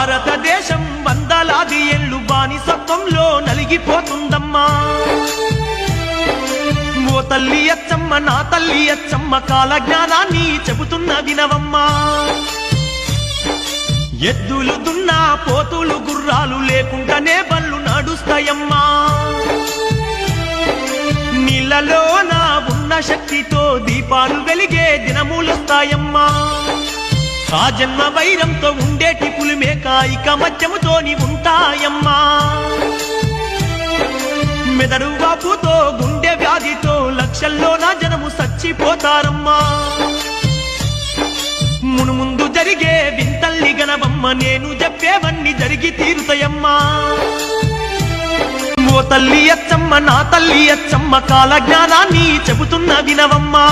భారతదేశం వందలాది ఏళ్ళు బానిసత్వంలో నలిగిపోతుందమ్మా. ఓ తల్లి అచ్చమ్మ నా తల్లి అచ్చమ్మ కాల జ్ఞానాన్ని చెబుతున్న వినవమ్మా ఎద్దులు దున్నా పోతులు గుర్రాలు లేకుండానే బళ్ళు నడుస్తాయమ్మా. నీళ్ళలో నా ఉన్న శక్తితో దీపాలు వెలిగే దినములొస్తాయమ్మా. ఆ జన్మ వైరంతో ఉండేటి పులిమేక ఇక మధ్యముతోని ఉంటాయమ్మా. మెదడు వాపుతో గుండె వ్యాధితో లక్షల్లో నా జనము చచ్చిపోతారమ్మా మునుముందు జరిగే వింతల్ని గనవమ్మ నేను చెప్పేవన్నీ జరిగి తీరుతాయమ్మా. ఓ తల్లి అచ్చమ్మ నా తల్లి అచ్చమ్మ కాల జ్ఞానాన్ని చెబుతున్న వినవమ్మా.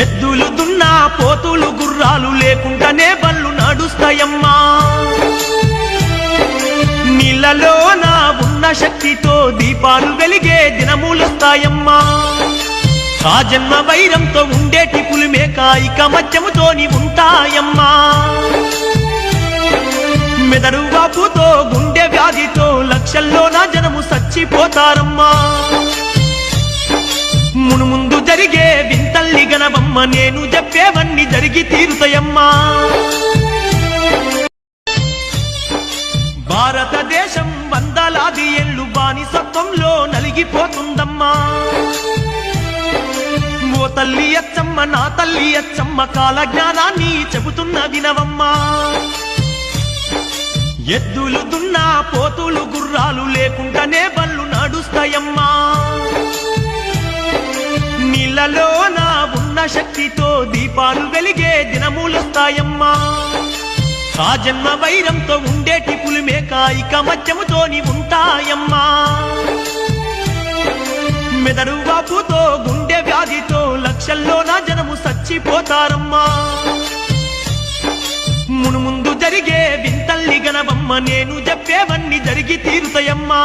ఎద్దులు దున్నా పోతులు గుర్రాలు లేకుండానే బళ్ళు నడుస్తాయమ్మా. నీళ్ళలో నా ఉన్న శక్తితో దీపాలు వెలిగే దినములొస్తాయమ్మా. ఆ జన్మ వైరంతో ఉండేటి పులిమేక ఇక మధ్యముతోని ఉంటాయమ్మా. మెదడు వాపుతో గుండె వ్యాధితో లక్షల్లో నా జనము చచ్చిపోతారమ్మా మును ముందు జరిగే వింతల్లి గనవమ్మ నేను చెప్పేవన్నీ జరిగి తీరుతాయమ్మా. భారతదేశం వందలాది ఏళ్ళు బానిసత్వంలో నలిగిపోతుందమ్మా. ఓ తల్లి అచ్చమ్మ నా తల్లి అచ్చమ్మ కాల జ్ఞానాన్ని చెబుతున్న వినవమ్మా ఎద్దులు దున్నా పోతులు గుర్రాలు లేకుండానే బళ్ళు నడుస్తాయమ్మా. దీపాలు వెలిగే దినములొస్తాయమ్మా. ఆ జన్మ వైరంతో ఉండేటి పులిమేక కాయిక మధ్యముతోని ఉంటాయమ్మా. మెదడు వాపుతో గుండె వ్యాధితో లక్షల్లో నా జనము చచ్చిపోతారమ్మా. మునుముందు జరిగే వింతల్ని గనవమ్మ నేను చెప్పేవన్నీ జరిగి తీరుతాయమ్మా.